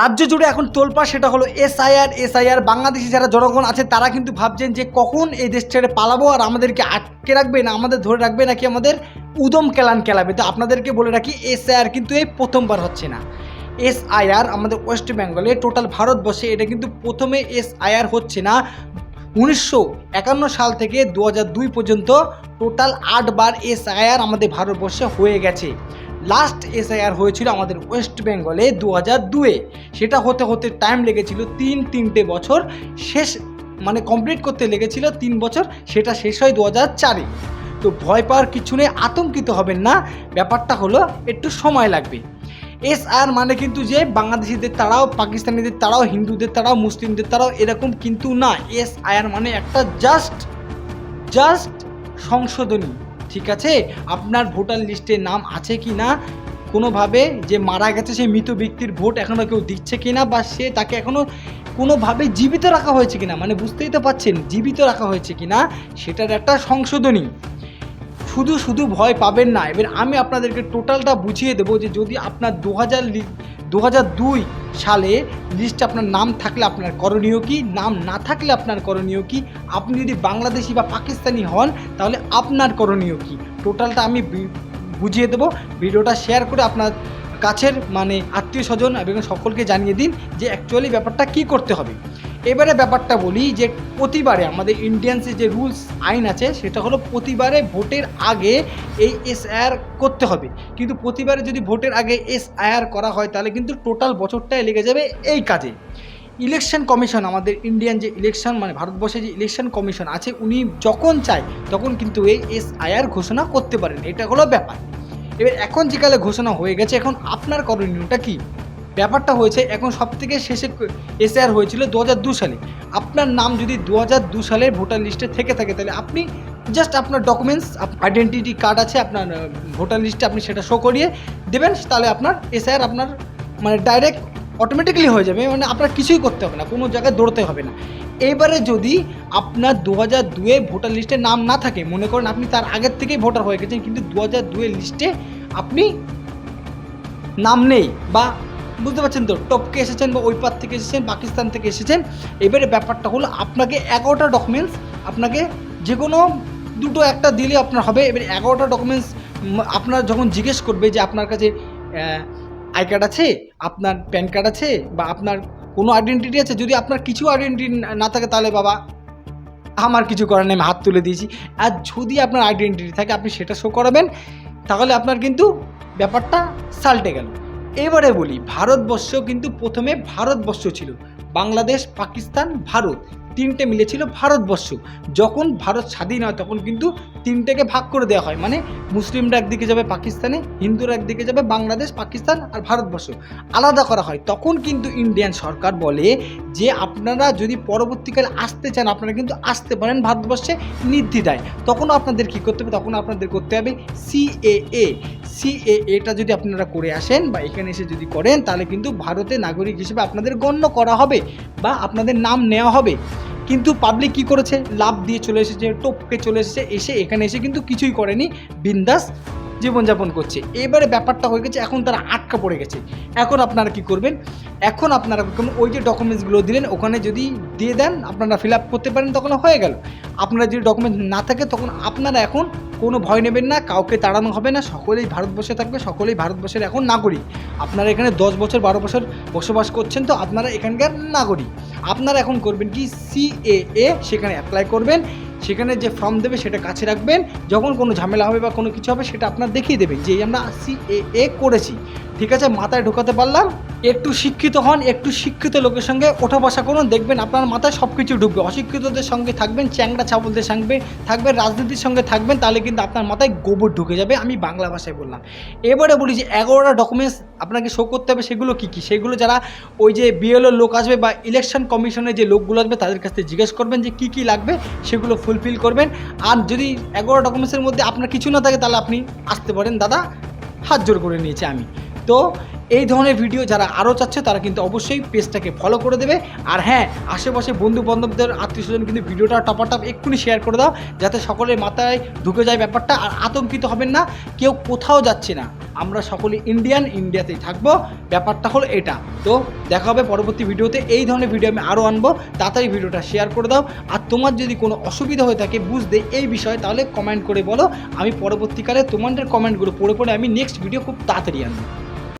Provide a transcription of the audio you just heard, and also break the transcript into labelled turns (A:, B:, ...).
A: রাজ্য জুড়ে এখন তোলপা সেটা হলো এসআইআর এসআইআর, বাংলাদেশি যারা জনগণ আছে, তারা কিন্তু ভাবছেন যে কখন এই দেশ ছেড়ে পালাবো আর আমাদেরকে আটকে রাখবে না, আমাদের ধরে রাখবে নাকি আমাদের উদম কেলান কেলাবে। তো আপনাদেরকে বলে রাখি, এসআইআর কিন্তু এই প্রথমবার হচ্ছে না। এসআইআর আমাদের ওয়েস্ট বেঙ্গলে টোটাল ভারতবর্ষে এটা কিন্তু প্রথমে এসআইআর হচ্ছে না। উনিশশো একান্ন সাল থেকে দু পর্যন্ত টোটাল আটবার এসআইআর আমাদের ভারতবর্ষে হয়ে গেছে। লাস্ট এসআইআর হয়েছিল আমাদের ওয়েস্ট বেঙ্গলে দু হাজার দুয়ে। সেটা হতে হতে টাইম লেগেছিল তিন তিনটে বছর শেষ মানে কমপ্লিট করতে লেগেছিল তিন বছর, সেটা শেষ হয় দু হাজার চারে। তো ভয় পাওয়ার কিছু নেই, আতঙ্কিত হবেন না, ব্যাপারটা হলো একটু সময় লাগবে। এস আর মানে কিন্তু যে বাংলাদেশিদের তারাও, পাকিস্তানিদের তারাও, হিন্দুদের তারাও, মুসলিমদের তারাও এরকম কিন্তু না। এস আয়ার মানে একটা জাস্ট জাস্ট সংশোধনী। ঠিক আছে? আপনার ভোটার লিস্টে নাম আছে কি না? কোনোভাবে যে মারা গেছে সেই মৃত ব্যক্তির ভোট এখনও কেউ দিচ্ছে কি না বা সে তাকে এখনও কোনোভাবে জীবিত রাখা হয়েছে কিনা মানে বুঝতেই তো পাচ্ছেন, জীবিত রাখা হয়েছে কিনা সেটার একটা সংশোধনী। শুধু শুধু ভয় পাবেন না। এবার আমি আপনাদেরকে টোটালটা বুঝিয়ে দেবো যে যদি আপনার দু হাজার দু হাজার দুই সালে লিস্টে আপনার নাম থাকলে আপনার করণীয় কি? নাম না থাকলে আপনার করণীয় কি? আপনি যদি বাংলাদেশি বা পাকিস্তানি হন, তাহলে আপনার করণীয় কি? টোটালটা আমি বুঝিয়ে দেবো। ভিডিওটা শেয়ার করে আপনার কাছের মানে আত্মীয় স্বজন এবং সকলকে জানিয়ে দিন যে অ্যাকচুয়ালি ব্যাপারটা কি করতে হবে। এবারে ব্যাপারটা বলি যে প্রতিবারে আমাদের ইন্ডিয়ান্সের যে রুলস আইন আছে, সেটা হলো প্রতিবারে ভোটের আগে এই এসআইআর করতে হবে। কিন্তু প্রতিবারে যদি ভোটের আগে এস এসআইআর করা হয়, তাহলে কিন্তু টোটাল বছরটাই লেগে যাবে এই কাজে। ইলেকশন কমিশন আমাদের ইন্ডিয়ান যে ইলেকশন মানে ভারতবর্ষে যে ইলেকশন কমিশন আছে, উনি যখন চায়, তখন কিন্তু এই এসআইআর ঘোষণা করতে পারেন। এটা হলো ব্যাপার। এবার এখন যেকালে ঘোষণা হয়ে গেছে, এখন আপনার করণীয়টা কি? ব্যাপারটা হয়েছে, এখন সব থেকে শেষে এসআর হয়েছিল দু দু সালে। আপনার নাম যদি দু হাজার দু সালের ভোটার লিস্টে থেকে থাকে, তাহলে আপনি জাস্ট আপনার ডকুমেন্টস আইডেন্টিটি কার্ড আছে, আপনার ভোটার লিস্টে আপনি সেটা শো করিয়ে দেবেন, তাহলে আপনার এসআর আপনার মানে ডাইরেক্ট অটোমেটিক্যালি হয়ে যাবে মানে আপনার কিছুই করতে হবে না, কোনো জায়গায় দৌড়তে হবে না। এবারে যদি আপনার দু হাজার দুয়ে ভোটার লিস্টে নাম না থাকে, মনে করেন আপনি তার আগের থেকেই ভোটার হয়ে গেছেন, কিন্তু দু হাজার দুয়ের লিস্টে আপনি নাম নেই, বা বুঝতে পারছেন তো? টপকে এসেছেন বা ওই পার থেকে এসেছেন, পাকিস্তান থেকে এসেছেন। এবারে ব্যাপারটা হলো আপনাকে এগারোটা ডকুমেন্টস আপনাকে যে কোনো দুটো একটা দিলে আপনার হবে। এবারে এগারোটা ডকুমেন্টস আপনার যখন জিজ্ঞেস করবে যে আপনার কাছে আই কার্ড আছে, আপনার প্যান কার্ড আছে বা আপনার কোনো আইডেন্টিটি আছে, যদি আপনার কিছু আইডেন্টিটি না থাকে তাহলে বাবা, আমার কিছু করার নেই, আমি হাত তুলে দিয়েছি। আর যদি আপনার আইডেন্টিটি থাকে, আপনি সেটা শো করাবেন, তাহলে আপনার কিন্তু ব্যাপারটা সাল্টে গেল। এবারে বলি, ভারতবর্ষ কিন্তু প্রথমে ভারতবর্ষ ছিল। বাংলাদেশ, পাকিস্তান, ভারত তিনটে মিলে ছিল ভারতবর্ষ। যখন ভারত স্বাধীন হয়, তখন কিন্তু তিনটেকে ভাগ করে দেওয়া হয়। মানে মুসলিমরা একদিকে যাবে পাকিস্তানে, হিন্দুরা একদিকে যাবে বাংলাদেশ, পাকিস্তান আর ভারতবর্ষ। আলাদা করা হয়। তখন কিন্তু ইন্ডিয়ান সরকার বলে যে, আপনারা যদি পরবর্তীকালে আসতে চান, আপনারা কিন্তু আসতে পারেন ভারতবর্ষে নির্দ্বিধায়। তখনও আপনাদের কী করতে হবে? তখন আপনাদের করতে হবে সিএএ সিএএটা যদি আপনারা করে আসেন বা এখানে এসে যদি করেন, তাহলে কিন্তু ভারতের নাগরিক হিসেবে আপনাদের গণ্য করা হবে বা আপনাদের নাম নেওয়া হবে। কিন্তু পাবলিক কি করেছে? লাভ দিয়ে চলে এসেছে, টপকে চলে এসেছে, এসে এখানে এসে কিন্তু কিছুই করেনি। বিন্দাস জীবনযাপন করছে। এবারে ব্যাপারটা হয়ে গেছে, এখন তারা আটকা পড়ে গেছে। এখন আপনারা কি করবেন? এখন আপনারা ওই যে ডকুমেন্টসগুলো দিলেন, ওখানে যদি দিয়ে দেন, আপনারা ফিল আপ করতে পারেন, তখন হয়ে গেল। আপনারা যদি ডকুমেন্টস না থাকে, তখন আপনারা এখন কোনো ভয় নেবেন না, কাউকে তাড়ানো হবে না, সকলেই ভারতবর্ষে থাকবে, সকলেই ভারতবর্ষের এখন নাগরিক। আপনারা এখানে দশ বছর, বারো বছর বসবাস করছেন, তো আপনারা এখানকার নাগরিক। আপনারা এখন করবেন কি? সিএএ সেখানে অ্যাপ্লাই করবেন। সেখানে যে ফর্ম দেবে সেটা কাছে রাখবেন। যখন কোনো ঝামেলা হবে বা কোনো কিছু হবে, সেটা আপনার দেখিয়ে দেবেন যে আমরা সিএএ করেছি। ঠিক আছে? মাথায় ঢোকাতে পারলাম। একটু শিক্ষিত হন, একটু শিক্ষিত লোকের সঙ্গে ওঠা বসা করুন, দেখবেন আপনার মাথায় সব কিছু ঢুকবে। অশিক্ষিতদের সঙ্গে থাকবেন, চ্যাংড়া ছাবলদের সঙ্গে থাকবেন, রাজনীতির সঙ্গে থাকবেন, তাহলে কিন্তু আপনার মাথায় গোবর ঢুকে যাবে, আমি বাংলা ভাষায় বললাম। এবারে বলি যে, এগারোটা ডকুমেন্টস আপনাকে শো করতে হবে, সেগুলো কী কী? সেগুলো যারা ওই যে বিএলও লোক আসবে বা ইলেকশন কমিশনের যে লোকগুলো আসবে, তাদের কাছ থেকে জিজ্ঞেস করবেন যে, কী কী লাগবে, সেগুলো ফুলফিল করবেন। আর যদি এগারো ডকুমেন্টসের মধ্যে আপনার কিছু না থাকে, তাহলে আপনি আসতে পারেন, দাদা। হাত জোর করে নিয়েছি আমি। তো এই ধরনের ভিডিও যারা আরও চাচ্ছে, তারা কিন্তু অবশ্যই পেজটাকে ফলো করে দেবে। আর হ্যাঁ আশেপাশে বন্ধু বান্ধবদের আত্মীয় স্বজন কিন্তু ভিডিওটা টপাটপ এক্ষুনি শেয়ার করে দাও, যাতে সকলের মাথায় ঢুকে যায় ব্যাপারটা, আর আতঙ্কিত হবেন না, কেউ কোথাও যাচ্ছে না। আমরা সকলে ইন্ডিয়ান ইন্ডিয়াতেই থাকব। ব্যাপারটা হলো এটা। তো দেখা হবে পরবর্তী ভিডিওতে এই ধরনের ভিডিও আমি আরও আনব। তাড়াতাড়ি ভিডিওটা শেয়ার করে দাও। আর তোমার যদি কোনো অসুবিধা হয়ে থাকে বুঝতে এই বিষয়ে, তাহলে কমেন্ট করে বলো। আমি পরবর্তীকালে তোমাদের কমেন্টগুলো পড়ে পড়ে আমি নেক্সট ভিডিও খুব তাড়াতাড়ি আনব।